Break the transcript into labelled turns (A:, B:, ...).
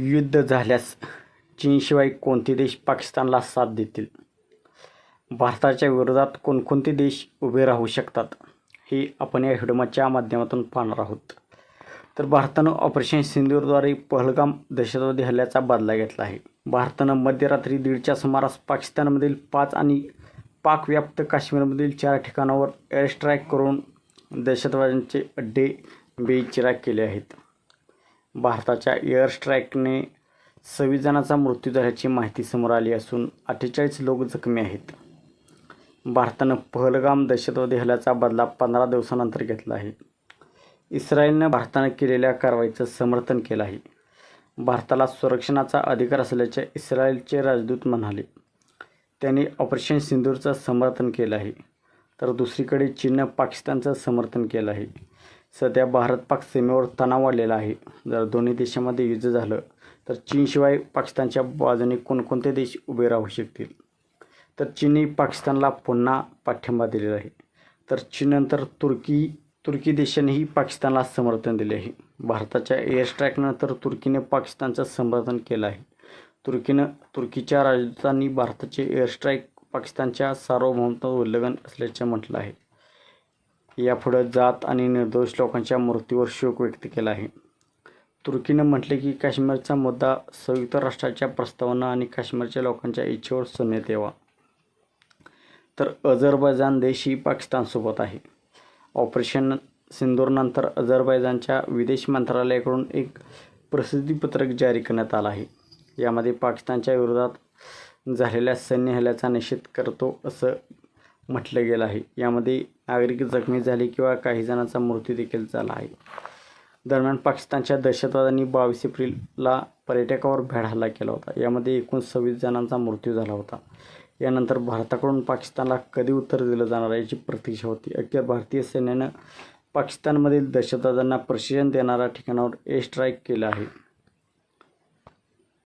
A: युद्ध झाल्यास चीनशिवाय कोणते देश पाकिस्तानला साथ देतील? भारताच्या विरोधात कोणकोणते देश उभे राहू शकतात? हे आपण या व्हिडिओच्या माध्यमातून पाहणार आहोत. तर भारतानं ऑपरेशन सिंधूरद्वारे पहलगाम दहशतवादी हल्ल्याचा बदला घेतला आहे. भारतानं मध्यरात्री दीडच्या सुमारास पाकिस्तानमधील पाच आणि पाकव्याप्त काश्मीरमधील चार ठिकाणावर एअर स्ट्राईक करून दहशतवाद्यांचे अड्डे बेचिराग केले आहेत. भारताच्या एअर स्ट्राईकने सव्वीस जणांचा मृत्यू झाल्याची माहिती समोर आली असून अठ्ठेचाळीस लोक जखमी आहेत. भारतानं पहलगाम दहशतवादी हल्ल्याचा बदला पंधरा दिवसानंतर घेतला आहे. इस्रायलनं भारतानं केलेल्या कारवाईचं समर्थन केलं आहे. भारताला संरक्षणाचा अधिकार असल्याचे इस्रायलचे राजदूत म्हणाले. त्यांनी ऑपरेशन सिंदूरचं समर्थन केलं आहे. तर दुसरीकडे चीननं पाकिस्तानचं समर्थन केलं आहे. सध्या भारत पाक सीमेवर तणाव वाढलेला आहे. जर दोन्ही देशामध्ये युद्ध झालं तर चीनशिवाय पाकिस्तानच्या बाजूने कोणकोणते देश उभे राहू शकतील? तर चीनने पाकिस्तानला पुन्हा पाठिंबा दिलेला आहे. तर चीननंतर तुर्की तुर्की देशानेही पाकिस्तानला समर्थन दिले आहे. भारताच्या एअरस्ट्राईकनंतर तुर्कीने पाकिस्तानचं समर्थन केलं आहे. तुर्कीनं तुर्कीच्या राजदूतांनी भारताचे एअरस्ट्राईक पाकिस्तानच्या सार्वभौमत्व उल्लंघन असल्याचे म्हटलं आहे. यापुढं जात आणि निर्दोष लोकांच्या मृत्यूवर शोक व्यक्त केला आहे. तुर्कीनं म्हटले की काश्मीरचा मुद्दा संयुक्त राष्ट्राच्या प्रस्तावना आणि काश्मीरच्या लोकांच्या इच्छेवर सुनण्यात यावा. तर अझरबैजान देशही पाकिस्तानसोबत आहे. ऑपरेशन सिंदूरनंतर अझरबैजानच्या विदेश मंत्रालयाकडून एक प्रसिद्धीपत्रक जारी करण्यात आलं आहे. यामध्ये पाकिस्तानच्या विरोधात झालेल्या सैन्य हल्ल्याचा निषेध करतो असं म्हटलं गेलं आहे. यामध्ये नागरिक जखमी झाले किंवा काही जणांचा मृत्यू देखील झाला आहे. दरम्यान पाकिस्तानच्या दहशतवाद्यांनी बावीस एप्रिलला पर्यटकावर भ्याड हल्ला केला होता. यामध्ये एकूण सव्वीस जणांचा मृत्यू झाला होता. यानंतर भारताकडून पाकिस्तानला कधी उत्तर दिलं जाणार याची प्रतीक्षा होती. अखेर भारतीय सैन्यानं पाकिस्तानमधील दहशतवाद्यांना प्रशिक्षण देणाऱ्या ठिकाणावर एअर स्ट्राईक केलं आहे.